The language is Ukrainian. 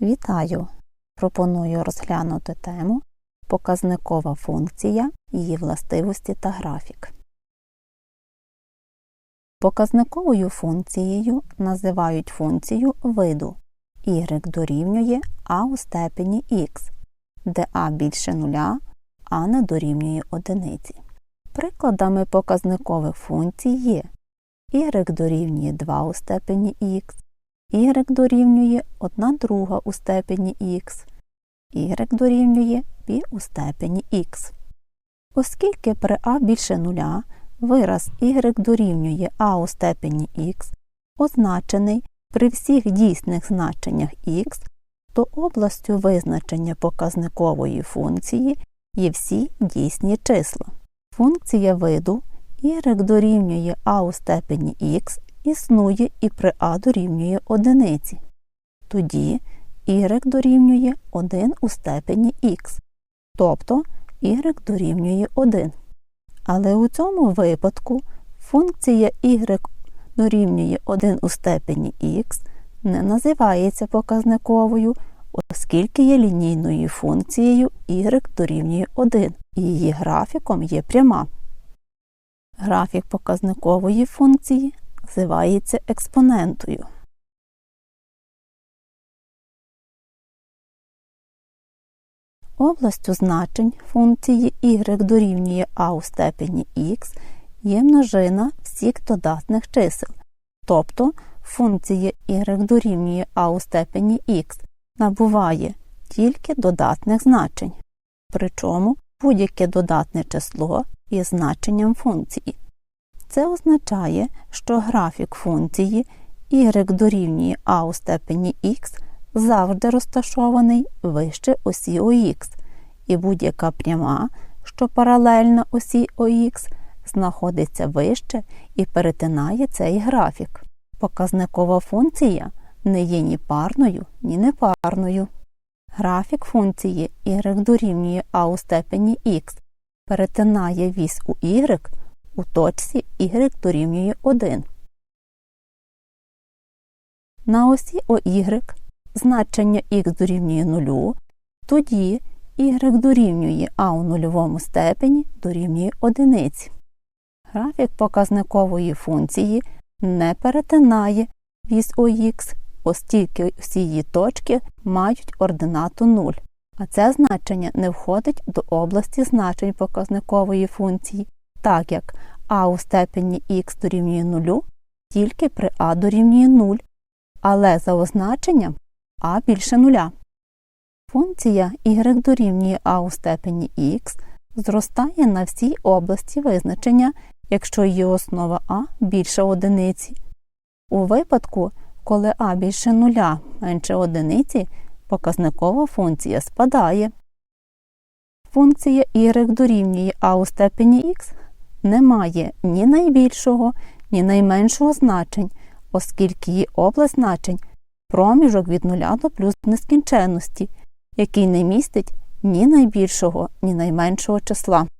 Вітаю! Пропоную розглянути тему Показникова функція, її властивості та графік. Показниковою функцією називають функцію виду y дорівнює а у степені х, де а більше нуля, а не дорівнює одиниці. Прикладами показникових функцій є y дорівнює 2 у степені х, y дорівнює 1 друга у степені х, y дорівнює π у степені х. Оскільки при а більше нуля вираз y дорівнює а у степені х означений при всіх дійсних значеннях х, то областю визначення показникової функції є всі дійсні числа. Функція виду y дорівнює а у степені х існує і при а дорівнює одиниці. Тоді y дорівнює 1 у степені х, тобто y дорівнює 1. Але у цьому випадку функція y дорівнює 1 у степені х не називається показниковою, оскільки є лінійною функцією y дорівнює 1, і її графіком є пряма. Графік показникової функції називається експонентою. Областю значень функції y дорівнює а у степені х є множина всіх додатних чисел, тобто функція y дорівнює а у степені х набуває тільки додатних значень, причому будь-яке додатне число є значенням функції. Це означає, що графік функції y дорівнює а у степені х завжди розташований вище осі ОХ, і будь-яка пряма, що паралельна осі ОХ, знаходиться вище і перетинає цей графік. Показникова функція не є ні парною, ні непарною. Графік функції y дорівнює а у степені х перетинає вісь у y у точці y дорівнює 1. На осі ОY значення х дорівнює 0, тоді y дорівнює а у нульовому степені дорівнює 1. Графік показникової функції не перетинає вісь ОХ, оскільки всі її точки мають ординату 0, а це значення не входить до області значень показникової функції, так як а у степені х дорівнює 0 тільки при а дорівнює 0, але за означенням а більше нуля. Функція y дорівнює а у степені х зростає на всій області визначення, якщо її основа а більше одиниці. У випадку, коли а більше нуля менше одиниці, показникова функція спадає. Функція y дорівнює а у степені х не має ні найбільшого, ні найменшого значень, оскільки її область значень проміжок від нуля до плюс нескінченності, який не містить ні найбільшого, ні найменшого числа.